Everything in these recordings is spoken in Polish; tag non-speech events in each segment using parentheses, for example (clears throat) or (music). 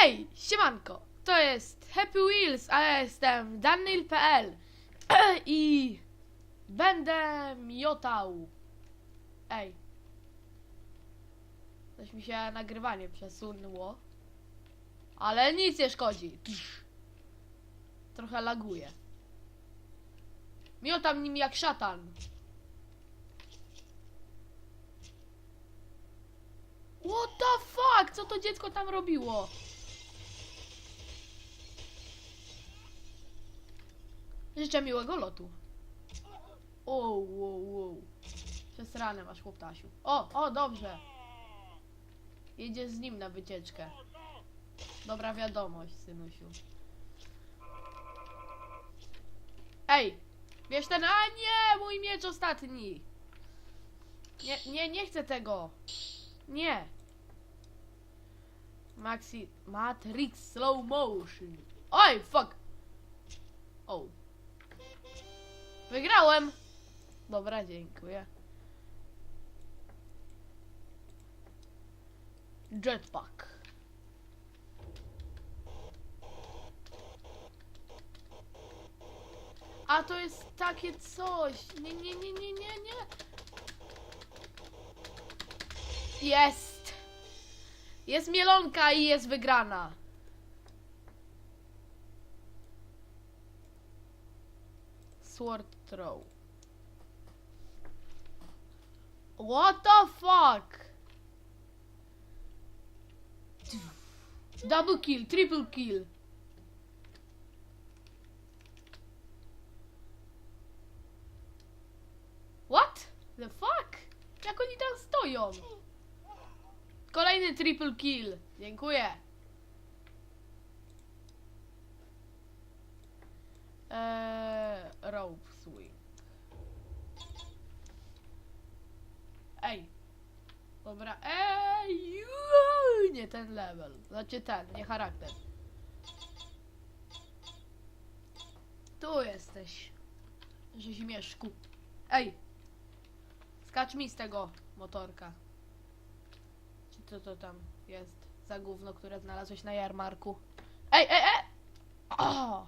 Hej, siemanko, to jest Happy Wheels, a ja jestem Daniel.pl (clears throat) i będę miotał. Ej. Coś mi się nagrywanie przesunęło. Ale nic nie szkodzi. Trochę laguje. Miotam nim jak szatan. What the fuck? Co to dziecko tam robiło? Życzę miłego lotu. O, wow, wow. Przesrane masz, chłoptasiu. O, o, dobrze. Jedziesz z nim na wycieczkę. Dobra wiadomość, synusiu. Ej! Wiesz ten... A nie! Mój miecz ostatni! Nie, nie, nie chcę tego! Nie! Maxi... Matrix Slow Motion. Oj, fuck! O. Wygrałem! Dobra, dziękuję. Jetpack. A to jest takie coś. Nie, nie, nie, nie, nie, nie. Jest. Jest mielonka i jest wygrana. Sword throw. What the fuck? Double kill, triple kill. What? The fuck? Jak oni tam stoją? Kolejny triple kill. Dziękuję. Eee, rope swing. Ej. Dobra. Ej! juu, Nie ten level. Znaczy ten, nie charakter. Tu jesteś. Rzeźmieszku. Ej! Skacz mi z tego motorka. Czy co to tam jest za gówno, które znalazłeś na jarmarku? Ej, ej, ej! O!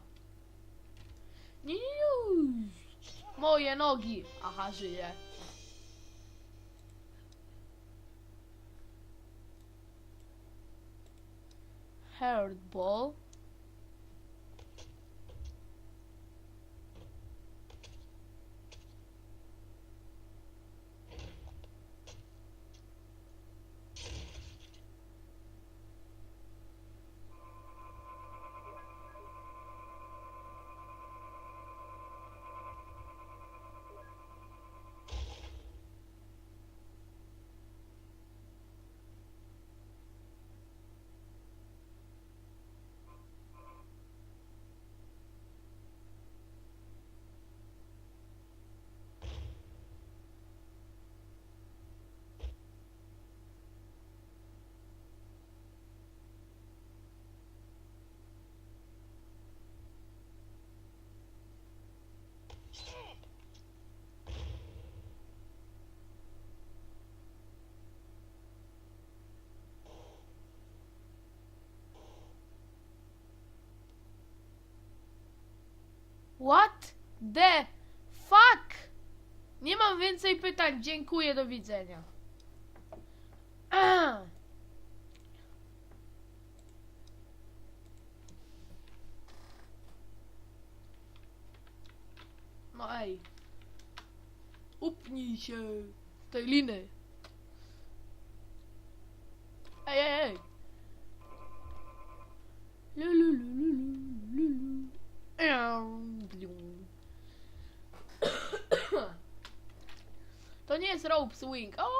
Nie. Moje nogi! Aha, żyje. Hairball. What the fuck? Nie mam więcej pytań. Dziękuję, do widzenia. (clears throat) No ej. Upnij się tej liny. Jest rope swing. O!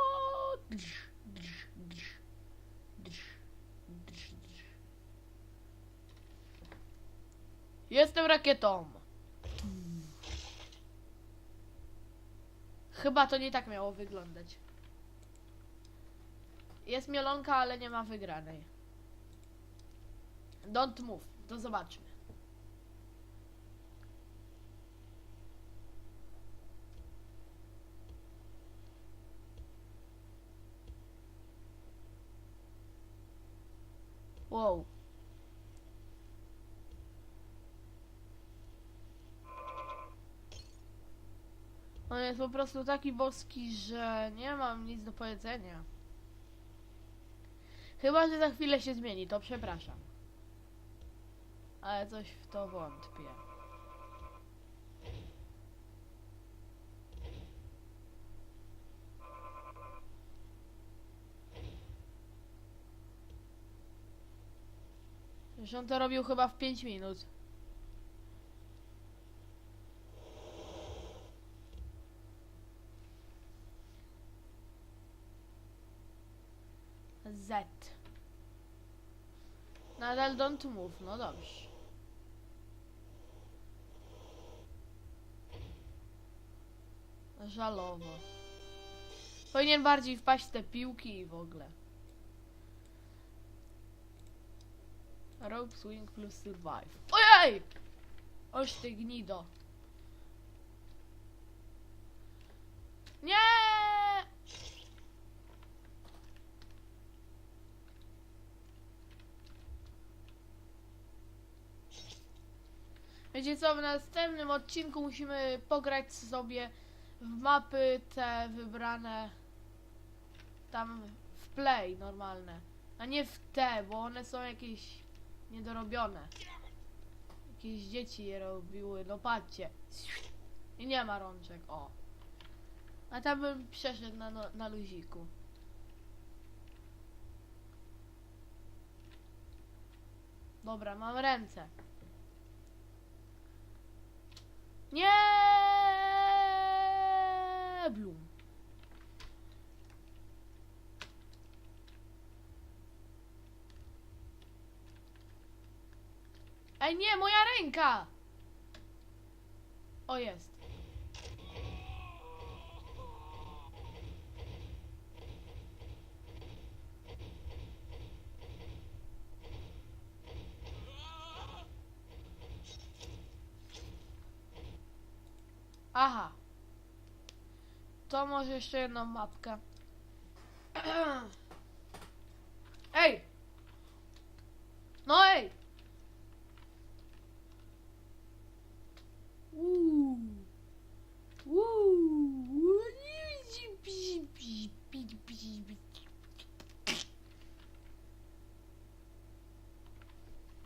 Jestem rakietą. Chyba to nie tak miało wyglądać. Jest mielonka, ale nie ma wygranej. Don't move. To zobaczmy. Wow. On jest po prostu taki boski, że nie mam nic do powiedzenia. Chyba, że za chwilę się zmieni, to przepraszam. Ale coś w to wątpię. Już on to robił chyba w 5 minut. Z. Nadal don't move, no dobrze. Żalowo. Powinien bardziej wpaść w te piłki i w ogóle. Rope swing plus survive. Ojej! Oś ty gnido. Nie! Wiecie co, w następnym odcinku musimy pograć sobie w mapy te wybrane tam w play normalne, a nie w te, bo one są jakieś niedorobione. Jakieś dzieci je robiły, no patrzcie. I nie ma rączek, o. A tam bym przeszedł na, no- na luziku. Dobra, mam ręce. Nie! Blum. Ej, nie, moja ręka! O, jest. Aha. To może jeszcze jedną mapkę. (clears throat) Ej! No ej!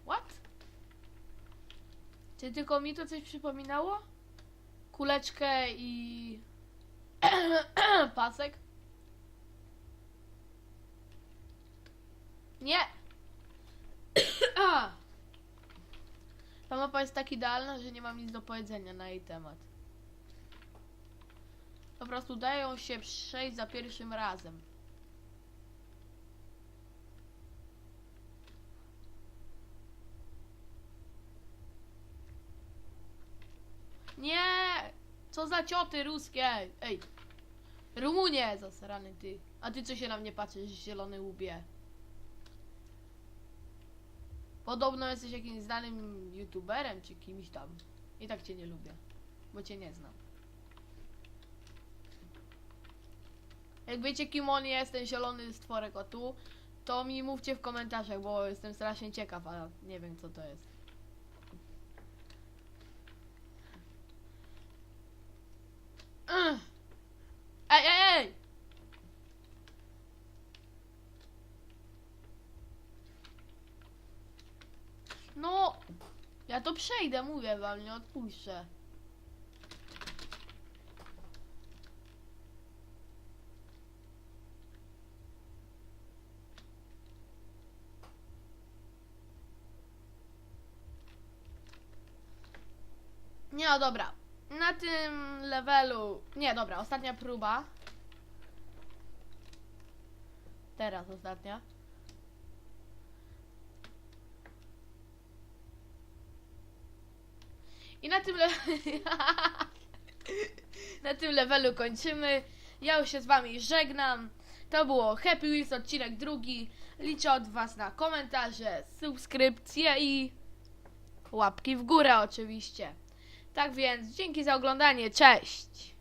What? Czy tylko mi to coś przypominało? Kuleczkę i... (clears throat) pasek? Nie! A! Ta mapa jest tak idealna, że nie mam nic do powiedzenia na jej temat. Po prostu dają się przejść za pierwszym razem. Nie! Co za cioty ruskie! Ej! Rumunie! Zasrany ty. A ty co się na mnie patrzysz, zielony łubie? Podobno jesteś jakimś znanym youtuberem czy kimś tam. I tak cię nie lubię, bo cię nie znam. Jak wiecie kim on jest, ten zielony stworek o tu, to mi mówcie w komentarzach, bo jestem strasznie ciekaw, a nie wiem co to jest. Ugh. Ej, ej, ej! No! Ja to przejdę, mówię wam, nie odpuszczę. Nie, no dobra. Na tym levelu... Nie, dobra, ostatnia próba. Teraz ostatnia. I na tym, le... (laughs) na tym levelu kończymy. Ja już się z wami żegnam. To było Happy Wheels odcinek drugi. Liczę od was na komentarze, subskrypcje i łapki w górę oczywiście. Tak więc dzięki za oglądanie. Cześć!